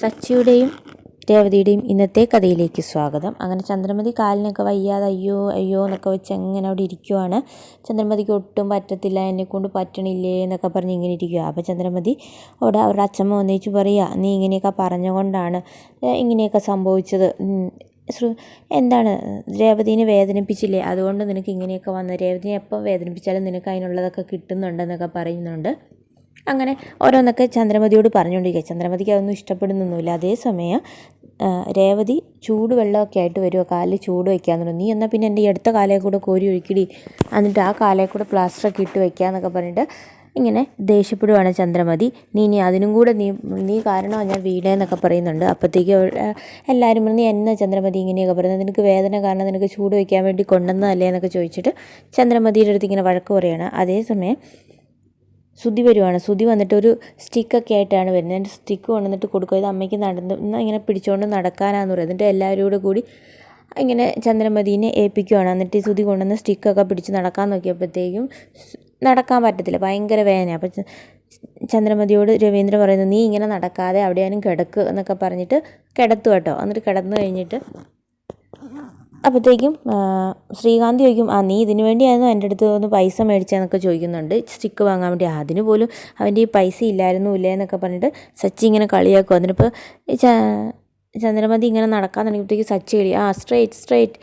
സച്ചിയുടെയും രേവതിയുടെയും ഇന്നത്തെ കഥയിലേക്ക് സ്വാഗതം. അങ്ങനെ ചന്ദ്രമതി കാലിനൊക്കെ വയ്യാതെ അയ്യോ അയ്യോ എന്നൊക്കെ വെച്ച് അങ്ങനെ അവിടെ ഇരിക്കുവാണ്. ചന്ദ്രമതിക്ക് ഒട്ടും പറ്റത്തില്ല എന്നെക്കൊണ്ട് പറ്റണില്ലേ എന്നൊക്കെ പറഞ്ഞ് ഇങ്ങനെ ഇരിക്കുക അപ്പോൾ ചന്ദ്രമതി അവിടെ അവരുടെ അച്ഛമ്മ ഒന്നിച്ച് പറയുക നീ ഇങ്ങനെയൊക്കെ പറഞ്ഞുകൊണ്ടാണ് ഇങ്ങനെയൊക്കെ സംഭവിച്ചത്. എന്താണ്? രേവതിനെ വേദനിപ്പിച്ചില്ലേ? അതുകൊണ്ട് നിനക്ക് ഇങ്ങനെയൊക്കെ വന്നത് രേവതിനെ എപ്പോൾ വേദനിപ്പിച്ചാലും നിനക്ക് അതിനുള്ളതൊക്കെ കിട്ടുന്നുണ്ടെന്നൊക്കെ പറയുന്നുണ്ട്. അങ്ങനെ ഓരോന്നൊക്കെ ചന്ദ്രമതിയോട് പറഞ്ഞുകൊണ്ടിരിക്കുക ചന്ദ്രമതിക്ക് അതൊന്നും ഇഷ്ടപ്പെടുന്നൊന്നുമില്ല. അതേസമയം രേവതി ചൂടുവെള്ളമൊക്കെ ആയിട്ട് വരുമോ കാലിൽ ചൂട് തുടങ്ങും നീ എന്നാൽ പിന്നെ എന്റെ ഈ അടുത്ത കാലേ കൂടെ കോരി ഒഴുക്കിടി. എന്നിട്ട് ആ കാലേ കൂടെ പ്ലാസ്റ്ററൊക്കെ ഇട്ട് വയ്ക്കാന്നൊക്കെ പറഞ്ഞിട്ട് ഇങ്ങനെ ദേഷ്യപ്പെടുവാണ് ചന്ദ്രമതി. നീ ഇനി അതിനും കൂടെ നീ നീ കാരണമാണ് ഞാൻ വീടേന്നൊക്കെ പറയുന്നുണ്ട്. അപ്പോഴത്തേക്ക് എല്ലാവരും പറഞ്ഞു നീ എന്നാ ചന്ദ്രമതി ഇങ്ങനെയൊക്കെ പറയുന്നത്? നിനക്ക് വേദന കാരണം നിനക്ക് ചൂട് വയ്ക്കാൻ വേണ്ടി കൊണ്ടുവന്നതല്ലേ? എന്നൊക്കെ ചോദിച്ചിട്ട് ചന്ദ്രമതിയുടെ അടുത്ത് ഇങ്ങനെ വഴക്ക് പറയുകയാണ് അതേസമയം സുധി വരുവാണ്. സുധി വന്നിട്ട് ഒരു സ്റ്റിക്കൊക്കെ ആയിട്ടാണ് വരുന്നത്. എന്റെ സ്റ്റിക്ക് കൊണ്ടുവന്നിട്ട് കൊടുക്കുക ഇത് അമ്മയ്ക്ക് നടന്ന് ഇന്ന് ഇങ്ങനെ പിടിച്ചുകൊണ്ട് നടക്കാനാന്ന് പറയുന്നത് എന്നിട്ട് എല്ലാവരും കൂടെ കൂടി ഇങ്ങനെ ചന്ദ്രമതിനെ ഏൽപ്പിക്കുവാണ്. എന്നിട്ട് ഈ സുധി കൊണ്ടുവന്ന് സ്റ്റിക്കൊക്കെ പിടിച്ച് നടക്കാൻ നോക്കിയപ്പോഴത്തേക്കും നടക്കാൻ പറ്റത്തില്ല. ഭയങ്കര വേദന അപ്പം ചന്ദ്രമതിയോട് രവീന്ദ്രൻ പറയുന്നു നീ ഇങ്ങനെ നടക്കാതെ അവിടെയാനും കിടക്കുക എന്നൊക്കെ പറഞ്ഞിട്ട് കിടത്തു കേട്ടോ. എന്നിട്ട് കിടന്നു കഴിഞ്ഞിട്ട് അപ്പോഴത്തേക്കും ശ്രീകാന്ത് ചോദിക്കും ആ നീ ഇതിന് വേണ്ടിയായിരുന്നു എന്റെ അടുത്ത് ഒന്ന് പൈസ മേടിച്ചതെന്നൊക്കെ ചോദിക്കുന്നുണ്ട്. സ്റ്റിക്ക് വാങ്ങാൻ വേണ്ടി. അതിന് പോലും അവന്റെ ഈ പൈസ ഇല്ലായിരുന്നു ഇല്ലേ? എന്നൊക്കെ പറഞ്ഞിട്ട് സച്ചി ഇങ്ങനെ കളിയാക്കും അതിനിപ്പോൾ ചന്ദ്രമതി ഇങ്ങനെ നടക്കാൻ തുടങ്ങിയപ്പോഴത്തേക്ക് സച്ചി കളി. ആ straight straight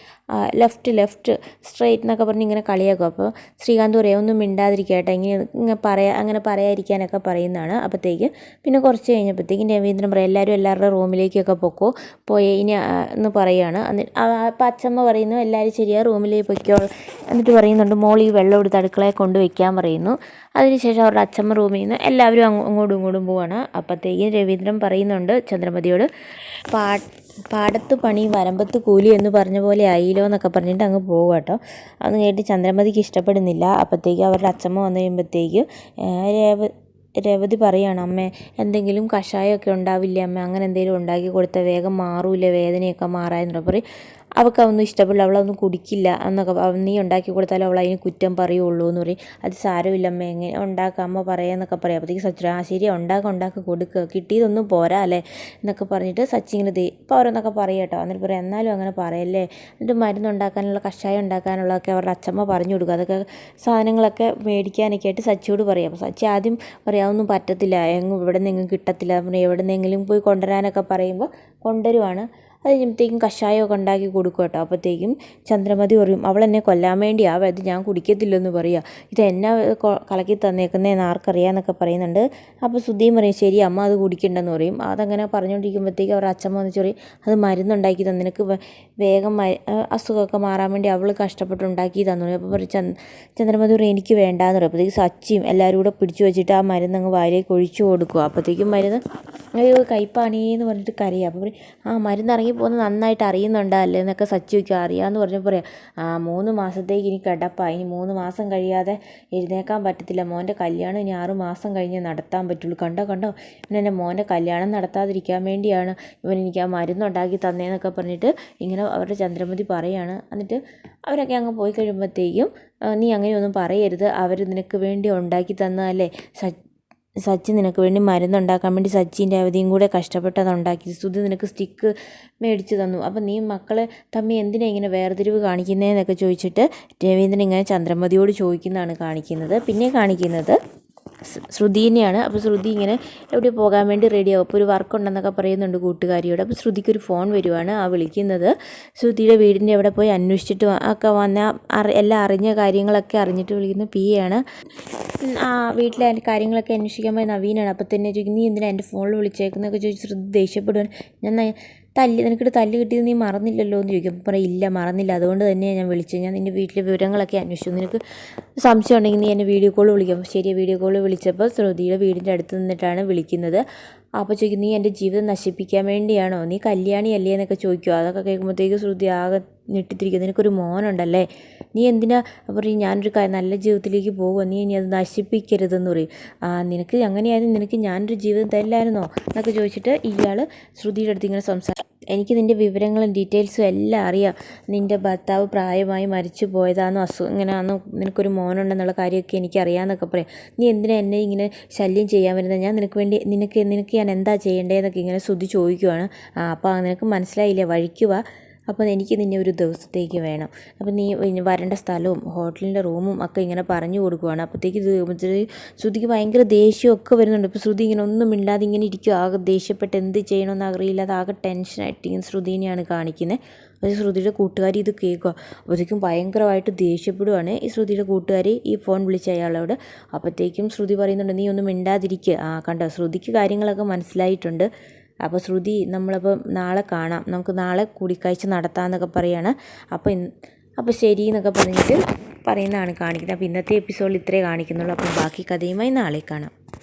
left left straight എന്നൊക്കെ പറഞ്ഞ് ഇങ്ങനെ കളിയാക്കും. അപ്പോൾ ശ്രീകാന്ത് പറയും ഒന്നും മിണ്ടാതിരിക്കട്ടെ ഇങ്ങനെ ഇങ്ങനെ പറയാ അങ്ങനെ പറയാതിരിക്കാനൊക്കെ പറയുന്നതാണ് അപ്പോഴത്തേക്ക് പിന്നെ കുറച്ച് കഴിഞ്ഞപ്പോഴത്തേക്കും രവീന്ദ്രൻ പറയും എല്ലാവരും എല്ലാവരുടെ റൂമിലേക്കൊക്കെ പൊക്കോ. പോയി ഇനി എന്ന് പറയുകയാണ് എന്നിട്ട് അപ്പം അച്ഛമ്മ പറയുന്നു എല്ലാവരും ശരിയാ റൂമിലേക്ക് പൊയ്ക്കോ. എന്നിട്ട് പറയുന്നുണ്ട് ഈ വെള്ളം എടുത്ത് അടുക്കളയെ കൊണ്ട് വയ്ക്കാൻ പറയുന്നു. അതിനുശേഷം അവരുടെ അച്ഛമ്മ റൂമിൽ നിന്ന് എല്ലാവരും അങ്ങോ- അങ്ങോട്ടും ഇങ്ങോട്ടും പോവാണ്. അപ്പോഴത്തേക്കും രവീന്ദ്രൻ പറയുന്നുണ്ട് ചന്ദ്രമതിയോട് പാ പാടത്ത് പണി വരമ്പത്ത് കൂലി എന്ന് പറഞ്ഞ പോലെ ആയില്ലോ എന്നൊക്കെ പറഞ്ഞിട്ട് അങ്ങ് പോകുക കേട്ടോ അന്ന് കേട്ട് ചന്ദ്രമതിക്ക് ഇഷ്ടപ്പെടുന്നില്ല. അപ്പോഴത്തേക്ക് അവരുടെ അച്ഛമ്മ വന്നു കഴിയുമ്പോഴത്തേക്ക് രേവ രേവതി പറയാണ് അമ്മ എന്തെങ്കിലും കഷായമൊക്കെ ഉണ്ടാവില്ലേ അമ്മ? അങ്ങനെ എന്തെങ്കിലും ഉണ്ടാക്കി കൊടുത്താൽ വേഗം മാറൂല വേദനയൊക്കെ മാറായെന്ന് പറയും. അവൾക്ക് അതൊന്നും ഇഷ്ടപ്പെടില്ല അവളൊന്നും കുടിക്കില്ല എന്നൊക്കെ നീ ഉണ്ടാക്കി കൊടുത്താലും അവൾ അതിന് കുറ്റം പറയുള്ളൂ എന്ന് പറയും. അത് സാരമില്ല അമ്മ എങ്ങനെ ഉണ്ടാക്കാം? അമ്മ പറയാന്നൊക്കെ പറയാം. അപ്പോഴത്തേക്ക് സച്ചു ആ ശരി ഉണ്ടാക്ക ഉണ്ടാക്കി കൊടുക്കുക കിട്ടിയതൊന്നും പോരാ അല്ലേ? എന്നൊക്കെ പറഞ്ഞിട്ട് സച്ചി ഇങ്ങനെ ദേ ഇപ്പോൾ ഓരോന്നൊക്കെ പറയട്ടോ എന്നിട്ട് പറയാം എന്നാലും അങ്ങനെ പറയല്ലേ? എന്നിട്ട് മരുന്ന് ഉണ്ടാക്കാനുള്ള കഷായം ഉണ്ടാക്കാനുള്ളതൊക്കെ അവരുടെ അച്ഛമ്മ പറഞ്ഞു കൊടുക്കുക അതൊക്കെ സാധനങ്ങളൊക്കെ മേടിക്കാനൊക്കെ ആയിട്ട് സച്ചിയോട് പറയും. അപ്പോൾ സച്ചി ആദ്യം പറയാമൊന്നും പറ്റത്തില്ല. എങ്ങും ഇവിടെ നിന്നെങ്കിലും കിട്ടത്തില്ല. എവിടെ നിന്നെങ്കിലും പോയി കൊണ്ടുവരാനൊക്കെ പറയുമ്പോൾ കൊണ്ടുവരുവാണ്. അത് കഴിയുമ്പോഴത്തേക്കും കഷായമൊക്കെ ഉണ്ടാക്കി കൊടുക്കും കേട്ടോ. അപ്പോഴത്തേക്കും ചന്ദ്രമതി പറയും അവൾ എന്നെ കൊല്ലാൻ വേണ്ടിയാവും അത് ഞാൻ കുടിക്കത്തില്ലെന്ന് പറയുക ഇത് എന്നെ കലക്കി തന്നേക്കുന്നതെന്ന് ആർക്കറിയാമെന്നൊക്കെ പറയുന്നുണ്ട്. അപ്പോൾ സുധീം പറയും ശരി അമ്മ അത് കുടിക്കണ്ടെന്ന് പറയും. അതങ്ങനെ പറഞ്ഞുകൊണ്ടിരിക്കുമ്പോഴത്തേക്കും അവർ അച്ഛമ്മ എന്ന് ചെറിയ അത് മരുന്നുണ്ടാക്കി തന്നെ നിനക്ക് വേഗം അസുഖമൊക്കെ മാറാൻ വേണ്ടി അവൾ കഷ്ടപ്പെട്ട് ഉണ്ടാക്കി തന്നു. അപ്പോൾ പറയും ചന്ദ് ചന്ദ്രമതി പറയും എനിക്ക് വേണ്ടാന്ന് പറയും. അപ്പോഴത്തേക്ക് സച്ചിയും എല്ലാവരും കൂടെ പിടിച്ചു വെച്ചിട്ട് ആ മരുന്ന് അങ്ങ് വായിലേക്ക് ഒഴിച്ചു കൊടുക്കും. അപ്പോഴത്തേക്കും മരുന്ന് അയ്യോ കയ്പാണീന്ന് പറഞ്ഞിട്ട് കരയുക അപ്പോൾ പറയും ആ മരുന്ന് പോകുന്നത് നന്നായിട്ട് അറിയുന്നുണ്ടല്ലേ എന്നൊക്കെ സച്ചി വയ്ക്കുക. അറിയാമെന്ന് പറഞ്ഞപ്പോൾ പറയാം ആ മൂന്ന് മാസത്തേക്ക് ഇനി കിടപ്പാണ് ഇനി മൂന്ന് മാസം കഴിയാതെ എഴുന്നേക്കാൻ പറ്റത്തില്ല. മോന്റെ കല്യാണം ഇനി ആറ് മാസം കഴിഞ്ഞ് നടത്താൻ പറ്റുള്ളൂ. കണ്ടോ കണ്ടോ? ഇവൻ എന്റെ മോന്റെ കല്യാണം നടത്താതിരിക്കാൻ വേണ്ടിയാണ് ഇവൻ എനിക്ക് ആ മരുന്നുണ്ടാക്കി തന്നേന്നൊക്കെ പറഞ്ഞിട്ട് ഇങ്ങനെ അവരുടെ ചന്ദ്രമതി പറയാണ്. എന്നിട്ട് അവരൊക്കെ അങ്ങ് പോയി കഴിയുമ്പോഴത്തേക്കും നീ അങ്ങനെയൊന്നും പറയരുത്. അവർ നിനക്ക് വേണ്ടി ഉണ്ടാക്കി തന്നതല്ലേ? സ സച്ചി നിനക്ക് വേണ്ടി മരുന്നുണ്ടാക്കാൻ വേണ്ടി സച്ചിന്റെ അവധിയും കൂടെ കഷ്ടപ്പെട്ടതുണ്ടാക്കി സുധി നിനക്ക് സ്റ്റിക്ക് മേടിച്ച് തന്നു. അപ്പം നീ മക്കളെ തമ്മി എന്തിനാ ഇങ്ങനെ വേർതിരിവ് കാണിക്കുന്നതെന്നൊക്കെ ചോദിച്ചിട്ട് രവീന്ദ്രൻ ഇങ്ങനെ ചന്ദ്രമതിയോട് ചോദിക്കുന്നതാണ് കാണിക്കുന്നത്. പിന്നെ കാണിക്കുന്നത് സ് ശ്രുതിനെയാണ്. അപ്പോൾ ശ്രുതി ഇങ്ങനെ എവിടെ പോകാൻ വേണ്ടി റെഡിയാവും അപ്പോൾ ഒരു വർക്ക് ഉണ്ടെന്നൊക്കെ പറയുന്നുണ്ട് കൂട്ടുകാരിയോട്. അപ്പോൾ ശ്രുതിക്ക് ഒരു ഫോൺ വരുവാണ്. ആ വിളിക്കുന്നത്. ശ്രുതിയുടെ വീടിന്റെ അവിടെ പോയി അന്വേഷിച്ചിട്ട് ഒക്കെ വന്ന എല്ലാം അറിഞ്ഞ കാര്യങ്ങളൊക്കെ അറിഞ്ഞിട്ട് വിളിക്കുന്ന പി ആണ് ആ വീട്ടിലെ കാര്യങ്ങളൊക്കെ അന്വേഷിക്കാൻ പോയി നവീനാണ്. അപ്പോൾ തന്നെ ചോദിക്കും നീ എന്തിനാണ് എന്റെ ഫോണിൽ വിളിച്ചേക്കുന്നൊക്കെ ചോദിച്ച് ശ്രുതി ദേഷ്യപ്പെടുവാണ്. ഞാൻ തല്ല് നിനക്കിട്ട് തല്ല് കിട്ടിയത് നീ മറന്നില്ലല്ലോ എന്ന് ചോദിക്കും. പറയും ഇല്ല മറന്നില്ല. അതുകൊണ്ട് തന്നെയാണ് ഞാൻ വിളിച്ചത്. ഞാൻ നിന്റെ വീട്ടിലെ വിവരങ്ങളൊക്കെ അന്വേഷിച്ചു. നിനക്ക് സംശയം ഉണ്ടെങ്കിൽ നീ എന്നെ വീഡിയോ കോൾ വിളിക്കാം. ശരി വീഡിയോ കോൾ വിളിച്ചപ്പോൾ ശ്രുതിയുടെ വീടിന്റെ അടുത്ത് നിന്നിട്ടാണ് വിളിക്കുന്നത്. അപ്പോൾ ചോദിക്കും നീ എന്റെ ജീവിതം നശിപ്പിക്കാൻ വേണ്ടിയാണോ? നീ കല്യാണി അല്ലേ എന്നൊക്കെ ചോദിക്കുമോ അതൊക്കെ കേൾക്കുമ്പോഴത്തേക്ക് ശ്രുതി ആകെ ഞെട്ടിത്തിരിക്കും നിനക്കൊരു മോനുണ്ടല്ലേ? നീ എന്തിനാ പറയും ഞാനൊരു നല്ല ജീവിതത്തിലേക്ക് പോകുക നീ ഇനി അത് നശിപ്പിക്കരുതെന്ന് പറയും. ആ നിനക്ക് അങ്ങനെയായിരുന്നു നിനക്ക് ഞാനൊരു ജീവിതം തരില്ലായിരുന്നോ? എന്നൊക്കെ ചോദിച്ചിട്ട് ഇയാൾ ശ്രുതിയുടെ അടുത്ത് ഇങ്ങനെ സംസാരിക്കും എനിക്ക് നിന്റെ വിവരങ്ങളും ഡീറ്റെയിൽസും എല്ലാം അറിയാം. നിന്റെ ഭർത്താവ് പ്രായമായി മരിച്ചു പോയതാണെന്നോ അസുഖം ഇങ്ങനെയാണെന്നോ നിനക്കൊരു മോനുണ്ടെന്നുള്ള കാര്യമൊക്കെ എനിക്കറിയാമെന്നൊക്കെ പറയാം. നീ എന്തിനാ എന്നെ ഇങ്ങനെ ശല്യം ചെയ്യാൻ വരുന്നത്? ഞാൻ നിനക്ക് വേണ്ടി നിനക്ക് നിനക്ക് ഞാൻ എന്താ ചെയ്യേണ്ടതെന്നൊക്കെ ഇങ്ങനെ ശ്രുതി ചോദിക്കുവാണ്. ആ അപ്പോൾ നിനക്ക് മനസ്സിലായില്ലേ? വഴിക്കുക അപ്പോൾ എനിക്ക് നിന്നെ ഒരു ദിവസത്തേക്ക് വേണം. അപ്പോൾ നീ വരേണ്ട സ്ഥലവും ഹോട്ടലിന്റെ റൂമും ഒക്കെ ഇങ്ങനെ പറഞ്ഞു കൊടുക്കുവാണ്. അപ്പോഴത്തേക്ക് ശ്രുതിക്ക് ഭയങ്കര ദേഷ്യമൊക്കെ വരുന്നുണ്ട്. ഇപ്പോൾ ശ്രുതി ഇങ്ങനെ ഒന്നും മിണ്ടാതെ ഇങ്ങനെ ഇരിക്കും ആകെ ദേഷ്യപ്പെട്ട് എന്ത് ചെയ്യണമെന്ന് അറിയില്ലാതെ ആകെ ടെൻഷനായിട്ട് ഇങ്ങനെ ശ്രുതിനെയാണ് കാണിക്കുന്നത് അപ്പോൾ ശ്രുതിയുടെ കൂട്ടുകാരി ഇത് കേൾക്കുക അപ്പോഴത്തേക്കും ഭയങ്കരമായിട്ട് ദേഷ്യപ്പെടുവാണ് ഈ ശ്രുതിയുടെ കൂട്ടുകാരി ഈ ഫോൺ വിളിച്ച അയാളോട്. അപ്പോഴത്തേക്കും ശ്രുതി പറയുന്നുണ്ട് നീ ഒന്നും മിണ്ടാതിരിക്കുക ആ കണ്ടോ? ശ്രുതിക്ക് കാര്യങ്ങളൊക്കെ മനസ്സിലായിട്ടുണ്ട്. അപ്പോൾ ശ്രുതി നമ്മളിപ്പോൾ നാളെ കാണാം. നമുക്ക് നാളെ കൂടിക്കാഴ്ച നടത്താമെന്നൊക്കെ പറയാണ്. അപ്പോൾ അപ്പോൾ ശരി എന്നൊക്കെ പറഞ്ഞിട്ട് പറയുന്നതാണ് കാണിക്കുന്നത്. അപ്പോൾ ഇന്നത്തെ എപ്പിസോഡിൽ ഇത്രേ കാണിക്കുന്നുള്ളൂ. അപ്പോൾ ബാക്കി കഥയുമായി നാളെ കാണാം.